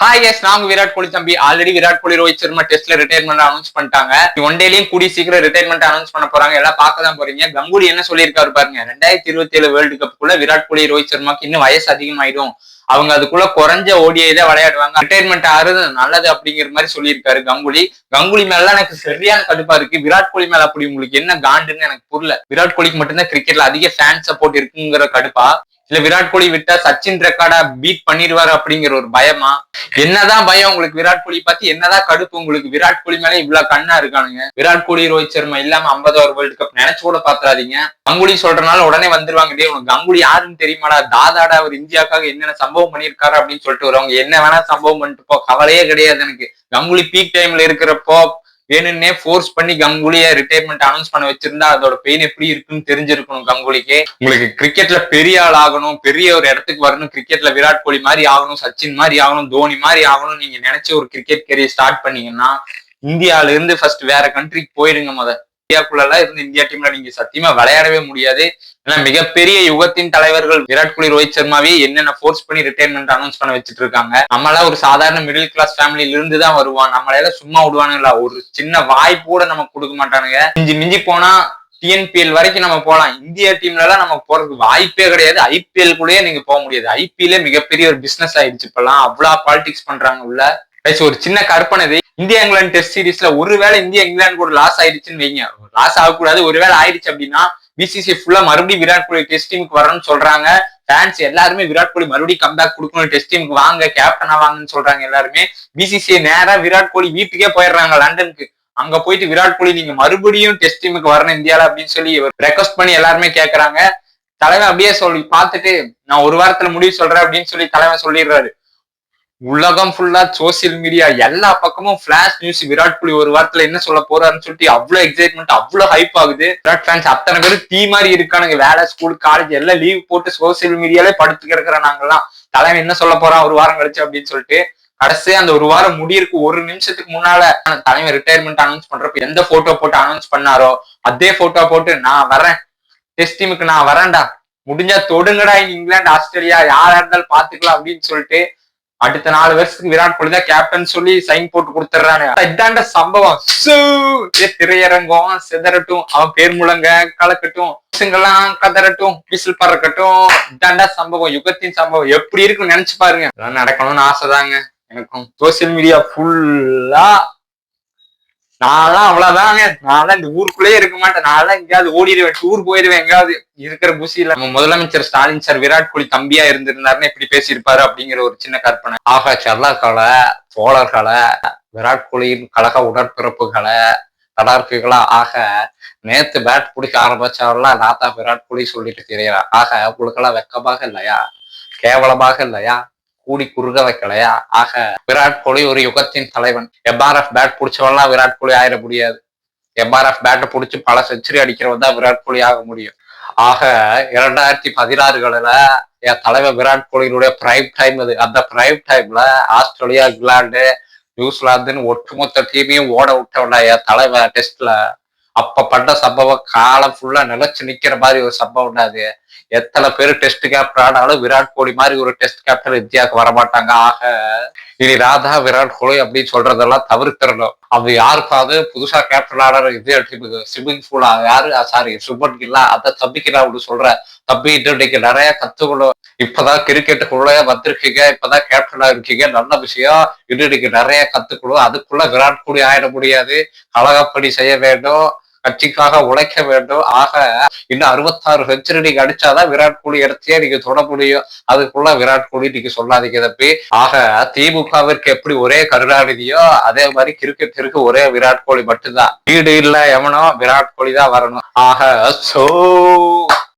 Hi S நாங்க விராட் கோலி தம்பி. Already Virat Kohli Rohit Sharma டெஸ்ட்ல ரிட்டையர்மெண்ட் அனௌன்ஸ் பண்ணிட்டாங்க. ஒன் டேலயும் கூடி சீக்கிரம் ரிட்டையர்மெண்ட் அனௌன்ஸ் பண்ண போறாங்க. எல்லாம் பார்க்க தான் போறீங்க. கங்குலி என்ன சொல்லியிருக்காரு பாருங்க. ரெண்டாயிரத்தி இருபத்தி ஏழு வேர்ல்டு கப்புக்குள்ள விராட் கோலி ரோஹித் சர்மாக்கு இன்னும் வயசு அதிகமாயிடும். அவங்க அதுக்குள்ள குறைஞ்ச ஓடிஐ தான் விளையாடுவாங்க. ரிட்டையர்மெண்ட் ஆறுது நல்லது அப்படிங்கிற மாதிரி சொல்லியிருக்காரு கங்குலி. கங்குலி மேல எனக்கு சரியான கடுப்பா இருக்கு. விராட் கோலி மேல அப்படி உங்களுக்கு என்ன காண்டுன்னு எனக்கு புரியல. விராட் கோலிக்கு மட்டும்தான் கிரிக்கெட்ல அதிக ஃபேன் சப்போர்ட் இருக்குங்கிற கடுப்பா? இல்ல விராட் கோலி விட்டா சச்சின் ரெக்கார்டா பீட் பண்ணிடுவாரு அப்படிங்கிற ஒரு பயமா? என்னதான் பயம் உங்களுக்கு விராட் கோலி பார்த்து என்னதான் கடுப்பு உங்களுக்கு? விராட் கோலி மேல இவ்வளவு கண்ணா இருக்கானுங்க. விராட் கோலி ரோஹித் சர்மா இல்லாம 50 ஓவர் வேர்ல்டு கப் நினைச்சு கூட பாத்துறாதீங்க கங்குலி சொல்றனால உடனே வந்துருவாங்க. டே உனக்கு கங்குலி யாருன்னு தெரியுமாடா? தாதாடா அவர் இந்தியாக்காக என்னென்ன சம்பவம் பண்ணியிருக்காரு அப்படின்னு சொல்லிட்டு வருவாங்க. என்ன வேணா சம்பவம் பண்ணிட்டு போ. கவலையே கிடையாது எனக்கு. கங்குலி பீக் டைம்ல இருக்கிறப்போ வேணும்னே ஃபோர்ஸ் பண்ணி கங்குலிய ரிட்டையர்மெண்ட் அனௌன்ஸ் பண்ண வச்சிருந்தா அதோட பெயின் எப்படி இருக்குன்னு தெரிஞ்சிருக்கணும் கங்குலிக்கு. உங்களுக்கு கிரிக்கெட்ல பெரிய ஆள் ஆகணும் பெரிய ஒரு இடத்துக்கு வரணும் கிரிக்கெட்ல விராட் கோலி மாதிரி ஆகணும் சச்சின் மாதிரி ஆகணும் தோனி மாதிரி ஆகணும் நீங்க நினைச்ச ஒரு கிரிக்கெட் கெரியர் ஸ்டார்ட் பண்ணீங்கன்னா இந்தியால இருந்து ஃபர்ஸ்ட் வேற கண்ட்ரிக்கு போயிடுங்க முத. இந்தியாக்குள்ள இருந்து இந்தியா டீம்ல நீங்க சத்தியமா விளையாடவே முடியாது. ஏன்னா மிகப்பெரிய யுகத்தின் தலைவர்கள் விராட் கோலி ரோஹித் சர்மாவே என்னென்ன ஃபோர்ஸ் பண்ணி ரிட்டையர்மெண்ட் அனௌன்ஸ் பண்ண வச்சுட்டு இருக்காங்க நம்மளாம் ஒரு சாதாரண மிடில் கிளாஸ் ஃபேமிலியில இருந்து தான் வருவான் நம்மளால சும்மா விடுவானுங்களா? ஒரு சின்ன வாய்ப்பு கூட நமக்கு கொடுக்க மாட்டானுங்க. மிஞ்சி மிஞ்சி போனா டிஎன்பிஎல் வரைக்கும் நம்ம போகலாம் இந்தியா டீம்ல எல்லாம் நம்ம போறதுக்கு வாய்ப்பே கிடையாது. ஐபிஎல் கூடயே நீங்க போக முடியாது. ஐபிஎல்லே மிகப்பெரிய ஒரு பிசினஸ் ஆயிடுச்சு இப்பெல்லாம். அவ்வளவு பாலிடிக்ஸ் பண்றாங்க உள்ள. ஒரு சின்ன கற்பனை இது. இந்தியா இங்கிலாந்து டெஸ்ட் சீரீஸ்ல ஒருவேளை இந்தியா இங்கிலாந்து கூட லாஸ் ஆயிடுச்சுன்னு வைங்க. லாஸ் ஆகக்கூடாது. ஒருவேளை ஆயிடுச்சு அப்படின்னா பிசிசி ஃபுல்லா மறுபடியும் விராட் கோலி டெஸ்ட் டீமுக்கு வரணும்னு சொல்றாங்க. ஃபேன்ஸ் எல்லாருமே விராட் கோலி மறுபடியும் கம்பேக் கொடுக்கணும் டெஸ்ட் டீமுக்கு வாங்க கேப்டனா வாங்கன்னு சொல்றாங்க எல்லாருமே. பிசிசி நேரா விராட் கோலி வீட்டுக்கே போயிடுறாங்க லண்டனுக்கு. அங்க போயிட்டு விராட் கோலி நீங்க மறுபடியும் டெஸ்ட் டீமுக்கு வரணும் இந்தியால அப்படின்னு சொல்லி ரெக்வஸ்ட் பண்ணி எல்லாருமே கேக்குறாங்க. தலைவன் அப்படியே சொல்லி பார்த்துட்டு நான் ஒரு வாரத்துல முடிவு சொல்றேன் அப்படின்னு சொல்லி தலைவன் சொல்லிடுறாரு. உலகம் ஃபுல்லா சோசியல் மீடியா எல்லா பக்கமும் பிளாஷ் நியூஸ் விராட் கோலி ஒரு வாரத்துல என்ன சொல்ல போறாருன்னு சொல்லிட்டு அவ்வளவு எக்ஸைட்மெண்ட் அவ்வளவு ஹைப் ஆகுது. விராட் ஃபேன்ஸ் அத்தனை பேர் தீ மாதிரி இருக்கானுங்க. வேலை ஸ்கூல் காலேஜ் எல்லாம் லீவ் போட்டு சோசியல் மீடியாலே படுத்து கிடக்குற நாங்கெல்லாம். தலைவன் என்ன சொல்ல போறான்? ஒரு வாரம் கழிச்சு அப்படின்னு சொல்லிட்டு கடைசியா அந்த ஒரு வாரம் முடியிருக்கு ஒரு நிமிஷத்துக்கு முன்னால தலைமை ரிட்டையர்மெண்ட் அனௌன்ஸ் பண்றப்ப எந்த போட்டோ போட்டு அனௌன்ஸ் பண்ணாரோ அதே போட்டோ போட்டு நான் வரேன் டெஸ்ட் டீமுக்கு நான் வரேன்டா முடிஞ்சா தொடுங்கடா இங்கிலாந்து ஆஸ்திரேலியா யாரா இருந்தாலும் பாத்துக்கலாம் அப்படின்னு சொல்லிட்டு அடுத்த நாலு வருஷத்துக்கு விராட் கோலி தான் கேப்டன் சொல்லி சைன் போட்டு கொடுத்துறானு இதாண்ட சம்பவம். திரையரங்கம் சிதறட்டும். அவன் பேர் முழங்க கலக்கட்டும். பசங்கெல்லாம் கதறட்டும் விசில் பறக்கட்டும். இதாண்டா சம்பவம் யுகத்தின் சம்பவம். எப்படி இருக்குன்னு நினைச்சு பாருங்க. இதெல்லாம் நடக்கணும்னு ஆசைதாங்க. எனக்கும் சோசியல் மீடியா ஃபுல்லா நான்லாம் அவ்வளவுதாங்க. நான்லாம் இந்த ஊருக்குள்ளேயே இருக்க மாட்டேன். நான்லாம் எங்கேயாவது ஓடிடுவேன். டூர் போயிடுவேன். எங்கேயாவது இருக்கிற புசியில நம்ம முதலமைச்சர் ஸ்டாலின் சார் விராட் கோலி தம்பியா இருந்திருந்தாருன்னு இப்படி பேசியிருப்பாரு அப்படிங்கிற ஒரு சின்ன கற்பனை. ஆகா சோழர் தோழர்களை விராட் கோலியின் கழக உடற்பிறப்புகளை தடார்க்குகளா ஆக நேத்து பேட் பிடிக்க ஆரம்பிச்சவரெல்லாம் நாத்தா விராட் கோலி சொல்லிட்டு தெரியறா. ஆக உங்களுக்கெல்லாம் வெக்கமாக இல்லையா? கேவலமாக இல்லையா? கூடி குறுக வைக்கலையா ஆக விராட் கோலி ஒரு யுகத்தின் தலைவன். எம்ஆர்எஃப் பேட் பிடிச்சவன்லாம் விராட் கோலி ஆயிட முடியாது. எம்ஆர்எஃப் பேட்டை பிடிச்சி பல செஞ்சுரி அடிக்கிறவன் தான் விராட் கோலி ஆக முடியும். ஆக இரண்டாயிரத்தி பதினாறுகளில் என் தலைவர் விராட் கோலியினுடைய பிரைம் டைம் அது. அந்த பிரைம் டைம்ல ஆஸ்திரேலியா இங்கிலாந்து நியூசிலாந்துன்னு ஒட்டுமொத்த டீமையும் ஓட விட்டவன என் தலைவர் டெஸ்ட்ல அப்ப பண்ண சம்பவம் காலம் ஃபுல்லா நிலைச்சு நிக்கிற மாதிரி ஒரு சம்பவம் அது. எத்தனை பேர் டெஸ்ட் கேப்டன் ஆனாலும் விராட் கோலி மாதிரி ஒரு டெஸ்ட் கேப்டன் இந்தியாவுக்கு வரமாட்டாங்க. ஆக இனி ராதா விராட் கோலி அப்படின்னு சொல்றதெல்லாம் தவிர்த்திடணும். அது யாருக்காவது புதுசா கேப்டன் ஆடுற இது டீமுக்கு ஸ்விம்மிங் பூல் யாரு? சாரி சுபன் கில்லா அதை தம்பிக்கு நான் அப்படி சொல்றேன். தம்பி இன்னைக்கு நிறைய கத்துக்கணும். இப்பதான் கிரிக்கெட்டுக்குள்ள வந்திருக்கீங்க இப்பதான் கேப்டனா இருக்கீங்க நல்ல விஷயம். இன்னைக்கு நிறைய கத்துக்கணும். அதுக்குள்ள விராட் கோலி ஆயிட முடியாது. கழகப்படி செய்ய வேண்டும். கட்சிக்காக உழைக்க வேண்டும். ஆக இன்னும் அறுபத்தாறு செஞ்சுரி நீங்க அடிச்சாதான் விராட் கோலி இடத்தையே நீங்க தொட முடியும். அதுக்குள்ள விராட் கோலி நீங்க சொல்லாதீங்க தப்பி ஆக திமுகவிற்கு எப்படி ஒரே கருணாநிதியோ அதே மாதிரி கிரிக்கெட்டிற்கு ஒரே விராட் கோலி மட்டும்தான். வீடு இல்ல எவனோ விராட் கோலி தான் வரணும். ஆக சோ